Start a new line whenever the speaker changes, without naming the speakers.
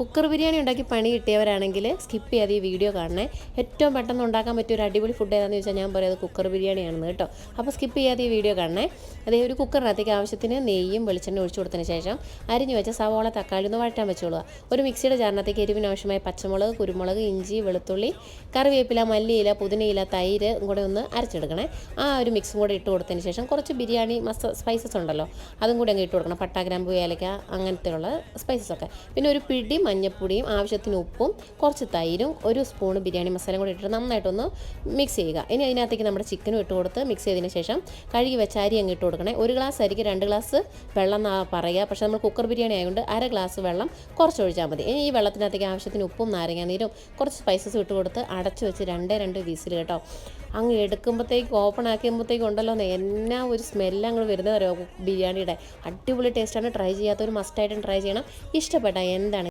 Cooker biryani ഉണ്ടാക്കി പണി കിട്ടിയവരാണെങ്കിൽ skip ചെയ്യാതെ ഈ വീഡിയോ കാണണേ. ഏറ്റവും പെട്ടെന്ന് ഉണ്ടാക്കാൻ പറ്റിയ ഒരു അടിപൊളി ഫുഡ് ഏതാണെന്ന് ചോദിച്ചാൽ ഞാൻ പറയുന്നത് കുക്കർ ബിരിയാണിയാണെന്ന് കേട്ടോ. അപ്പോൾ സ്കിപ്പ് ചെയ്യാതെ ഈ വീഡിയോ കാണണേ. അതേ ഒരു കുക്കറിനകത്തേക്ക് ആവശ്യത്തിന് നെയ്യും വെളിച്ചെണ്ണ ഒഴിച്ചു കൊടുത്തതിന് ശേഷം അരിഞ്ഞു വെച്ച സവോള തക്കാളി ഒന്ന് വഴറ്റാൻ വെച്ചോളുക. ഒരു മിക്സിയുടെ ചാരണത്തേക്ക് എരിവിന് ആവശ്യമായ പച്ചമുളക് കുരുമുളക് ഇഞ്ചി വെളുത്തുള്ളി കറിവേപ്പില മല്ലിയില പുതിനയില തൈര് കൂടെ ഒന്ന് അരച്ചെടുക്കണേ. ആ ഒരു മിക്സും കൂടെ ഇട്ട് കൊടുത്തതിന് ശേഷം കുറച്ച് ബിരിയാണി മസ സ്പൈസസ് ഉണ്ടല്ലോ. അതും കൂടി അങ്ങ് ഇട്ട് കൊടുക്കണം. പട്ട ഗ്രാമ്പു ഏലക്ക അങ്ങനത്തെയുള്ള സ്പൈസസ് ഒക്കെ. പിന്നെ ഒരു പിടി മഞ്ഞപ്പൊടിയും ആവശ്യത്തിന് ഉപ്പും കുറച്ച് തൈരും ഒരു സ്പൂൺ ബിരിയാണി മസാലയും കൂടി ഇട്ടിട്ട് നന്നായിട്ടൊന്ന് മിക്സ് ചെയ്യുക. ഇനി അതിനകത്തേക്ക് നമ്മുടെ ചിക്കനും ഇട്ട് കൊടുത്ത് മിക്സ് ചെയ്തതിന് ശേഷം കഴുകി വെച്ച അരി അങ്ങ് ഇട്ട് കൊടുക്കണേ. ഒരു ഗ്ലാസ് അരിക്ക് രണ്ട് ഗ്ലാസ് വെള്ളം എന്നാണ് പറയുക. പക്ഷേ നമ്മൾ കുക്കർ ബിരിയാണി ആയതുകൊണ്ട് അര ഗ്ലാസ് വെള്ളം കുറച്ച് ഒഴിച്ചാൽ മതി. ഇനി ഈ വെള്ളത്തിനകത്തേക്ക് ആവശ്യത്തിന് ഉപ്പും നാരങ്ങാനീരും കുറച്ച് സ്പൈസസ് ഇട്ട് കൊടുത്ത് അടച്ചു വെച്ച് രണ്ടേ രണ്ട് വീസിൽ കേട്ടോ. അങ്ങ് എടുക്കുമ്പോഴത്തേക്ക് ഓപ്പൺ ആക്കുമ്പോഴത്തേക്ക് ഉണ്ടല്ലോ എന്നാ ഒരു സ്മെല്ല് അങ്ങ് വരുന്നത് ബിരിയാണിയുടെ അടിപൊളി ടേസ്റ്റാണ് ട്രൈ ചെയ്യാത്തവർ മസ്റ്റായിട്ടും ട്രൈ ചെയ്യണം. ഇഷ്ടപ്പെട്ട എന്താണ്